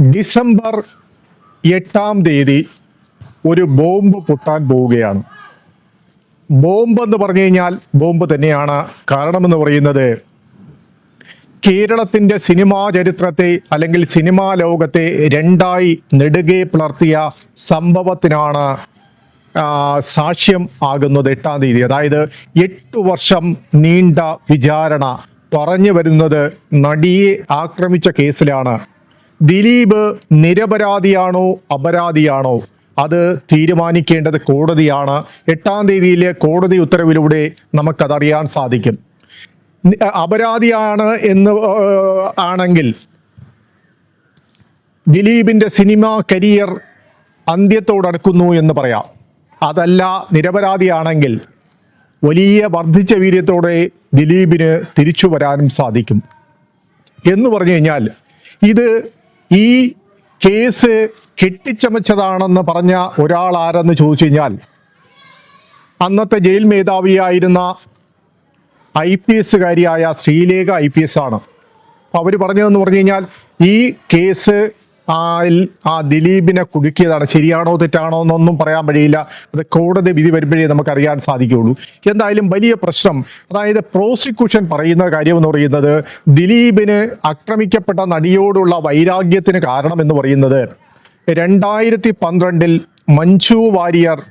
December എട്ടാം തീയതി ഒരു ബോംബ് പൊട്ടാൻ പോവുകയാണ്. ബോംബ് എന്ന് പറഞ്ഞു കഴിഞ്ഞാൽ ബോംബ് തന്നെയാണ്. കാരണമെന്ന് പറയുന്നത് കേരളത്തിന്റെ സിനിമാ ചരിത്രത്തെ അല്ലെങ്കിൽ സിനിമാ ലോകത്തെ രണ്ടായി നെടുകെ പിളർത്തിയ സംഭവത്തിനാണ് സാക്ഷ്യം ആകുന്നത് എട്ടാം തീയതി. അതായത് എട്ടു വർഷം നീണ്ട വിചാരണ. പറഞ്ഞു വരുന്നത് നടിയെ ആക്രമിച്ച കേസിലാണ്. ദിലീപ് നിരപരാധിയാണോ അപരാധിയാണോ? അത് തീരുമാനിക്കേണ്ടത് കോടതിയാണ്. എട്ടാം തീയതിയിലെ കോടതി ഉത്തരവിലൂടെ നമുക്കതറിയാൻ സാധിക്കും. അപരാധിയാണ് എന്ന് ആണെങ്കിൽ ദിലീപിന്റെ സിനിമാ കരിയർ അന്ത്യത്തോടടുക്കുന്നു എന്ന് പറയാം. അതല്ല നിരപരാധിയാണെങ്കിൽ വലിയ വർദ്ധിച്ച വീര്യത്തോടെ ദിലീപിന് തിരിച്ചു വരാനും സാധിക്കും. എന്ന് പറഞ്ഞു കഴിഞ്ഞാൽ ഇത് ഈ കേസ് കെട്ടിച്ചമച്ചതാണെന്ന് പറഞ്ഞ ഒരാൾ ആരെന്ന് ചോദിച്ചു കഴിഞ്ഞാൽ അന്നത്തെ ജയിൽ മേധാവിയായിരുന്ന ഐ പി എസ്സുകാരിയായ ശ്രീലേഖ ഐ പി എസ് ആണ്. അവർ പറഞ്ഞതെന്ന് പറഞ്ഞു കഴിഞ്ഞാൽ ഈ കേസ് ആ ആ ദിലീപിനെ കുടുക്കിയതാണ്. ശരിയാണോ തെറ്റാണോ എന്നൊന്നും പറയാൻ വഴിയില്ല. അത് കോടതി വിധി വരുമ്പോഴേ നമുക്ക് അറിയാൻ സാധിക്കുകയുള്ളൂ. എന്തായാലും വലിയ പ്രശ്നം. അതായത് പ്രോസിക്യൂഷൻ പറയുന്ന കാര്യം എന്ന് പറയുന്നത് ദിലീപിന് ആക്രമിക്കപ്പെട്ട നടിയോടുള്ള വൈരാഗ്യത്തിന് കാരണം എന്ന് പറയുന്നത് രണ്ടായിരത്തി പന്ത്രണ്ടിൽ മഞ്ജു വാര്യർ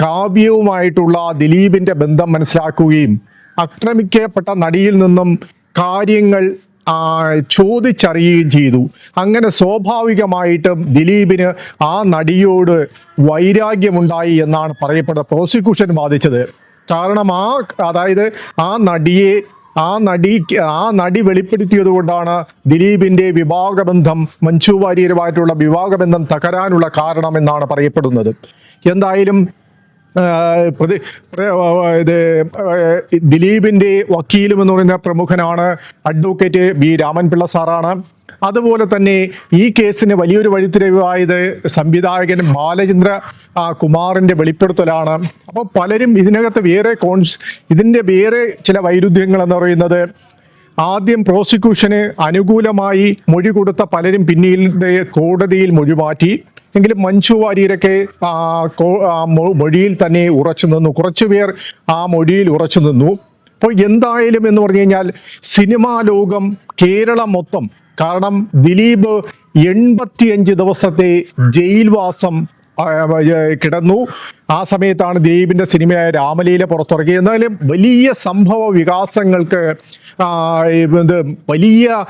കാവ്യവുമായിട്ടുള്ള ദിലീപിന്റെ ബന്ധം മനസ്സിലാക്കുകയും ആക്രമിക്കപ്പെട്ട നടിയിൽ നിന്നും കാര്യങ്ങൾ ചോദിച്ചറിയുകയും ചെയ്തു. അങ്ങനെ സ്വാഭാവികമായിട്ടും ദിലീപിന് ആ നടിയോട് വൈരാഗ്യമുണ്ടായി എന്നാണ് പറയപ്പെടുന്നത്. പ്രോസിക്യൂഷൻ വാദിച്ചത് കാരണം ആ അതായത് ആ നടിയെ ആ നടി ആ നടി വെളിപ്പെടുത്തിയത് കൊണ്ടാണ് ദിലീപിന്റെ വിവാഹബന്ധം മഞ്ജു വാര്യരുമായിട്ടുള്ള വിവാഹബന്ധം തകരാനുള്ള കാരണം എന്നാണ് പറയപ്പെടുന്നത്. എന്തായാലും പ്രതി ഇത് ദിലീപിന്റെ വക്കീലും എന്ന് പറയുന്ന പ്രമുഖനാണ് അഡ്വക്കേറ്റ് ബി രാമൻപിള്ള സാറാണ്. അതുപോലെ തന്നെ ഈ കേസിന് വലിയൊരു വഴിത്തിരിവായത് സംവിധായകൻ ബാലചന്ദ്ര കുമാറിന്റെ വെളിപ്പെടുത്തലാണ്. അപ്പോൾ പലരും ഇതിനകത്ത് വേറെ കോൺസ് ഇതിന്റെ വേറെ ചില വൈരുദ്ധ്യങ്ങൾ എന്ന് പറയുന്നത് ആദ്യം പ്രോസിക്യൂഷന് അനുകൂലമായി മൊഴി കൊടുത്ത പലരും പിന്നീട് കോടതിയിൽ മൊഴി മാറ്റി. എങ്കിലും മഞ്ജു വാര്യരൊക്കെ മൊഴിയിൽ തന്നെ ഉറച്ചു നിന്നു. കുറച്ചുപേർ ആ മൊഴിയിൽ ഉറച്ചു നിന്നു. അപ്പോൾ എന്തായാലും എന്ന് പറഞ്ഞു കഴിഞ്ഞാൽ സിനിമാ ലോകം കേരളം മൊത്തം കാരണം ദിലീപ് എൺപത്തിയഞ്ച് ദിവസത്തെ ജയിൽവാസം കിടന്നു. ആ സമയത്താണ് ദിലീപിന്റെ സിനിമയായ രാമലീല പുറത്തിറക്കി എന്നാലും വലിയ സംഭവ വികാസങ്ങൾക്ക് വലിയ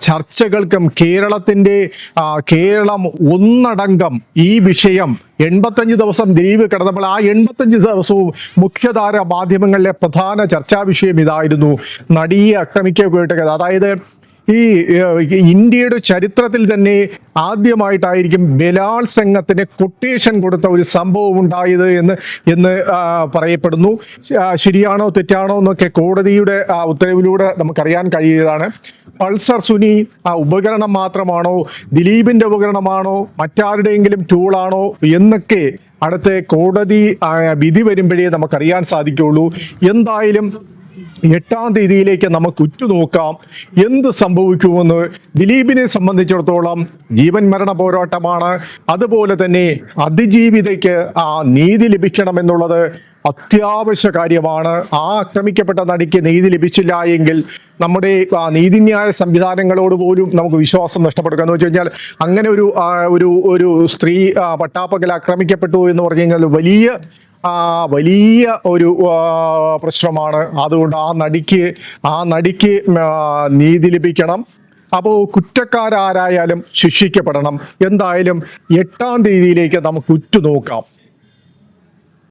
ചർച്ചകൾക്കും കേരളത്തിന്റെ ആ, കേരളം ഒന്നടങ്കം ഈ വിഷയം എൺപത്തഞ്ച് ദിവസം ദിലീപ് കിടന്നപ്പോൾ ആ എൺപത്തഞ്ച് ദിവസവും മുഖ്യധാര മാധ്യമങ്ങളിലെ പ്രധാന ചർച്ചാ വിഷയം ഇതായിരുന്നു. നടിയെ ആക്രമിക്കപ്പെട്ടത് അതായത് ഈ ഇന്ത്യയുടെ ചരിത്രത്തിൽ തന്നെ ആദ്യമായിട്ടായിരിക്കും ബലാത്സംഗത്തിന് കൊട്ടേഷൻ കൊടുത്ത ഒരു സംഭവം ഉണ്ടായത് എന്ന് എന്ന് പറയപ്പെടുന്നു. ശരിയാണോ തെറ്റാണോ എന്നൊക്കെ കോടതിയുടെ ആ, ഉത്തരവിലൂടെ നമുക്കറിയാൻ കഴിയുന്നതാണ്. പൾസർ സുനി ആ ഉപകരണം മാത്രമാണോ ദിലീപിന്റെ ഉപകരണമാണോ മറ്റാരുടെയെങ്കിലും ടൂളാണോ എന്നൊക്കെ അടുത്ത കോടതി വിധി വരുമ്പോഴേ നമുക്കറിയാൻ സാധിക്കുള്ളൂ എന്തായാലും എട്ടാം തീയതിയിലേക്ക് നമുക്ക് ഉറ്റുനോക്കാം. എന്ത് സംഭവിക്കുമെന്ന് ദിലീപിനെ സംബന്ധിച്ചിടത്തോളം ജീവൻ മരണ പോരാട്ടമാണ്. അതുപോലെ തന്നെ അതിജീവിതയ്ക്ക് ആ നീതി ലഭിക്കണമെന്നുള്ളത് അത്യാവശ്യ കാര്യമാണ്. ആ ആക്രമിക്കപ്പെട്ട നടിക്ക് നീതി ലഭിച്ചില്ല എങ്കിൽ നമ്മുടെ നീതിന്യായ സംവിധാനങ്ങളോട് പോലും നമുക്ക് വിശ്വാസം നഷ്ടപ്പെടുക. എന്ന് വെച്ച് കഴിഞ്ഞാൽ അങ്ങനെ ഒരു ഒരു ഒരു സ്ത്രീ പട്ടാപ്പകൽ ആക്രമിക്കപ്പെട്ടു എന്ന് പറഞ്ഞു കഴിഞ്ഞാൽ വലിയ വലിയ ഒരു പ്രശ്നമാണ്. അതുകൊണ്ട് ആ നടിക്ക് ആ നടിക്ക് നീതി ലഭിക്കണം. അപ്പോൾ കുറ്റക്കാരാരായാലും ശിക്ഷിക്കപ്പെടണം. എന്തായാലും എട്ടാം തീയതിയിലേക്ക് നമുക്ക് ഉറ്റുനോക്കാം.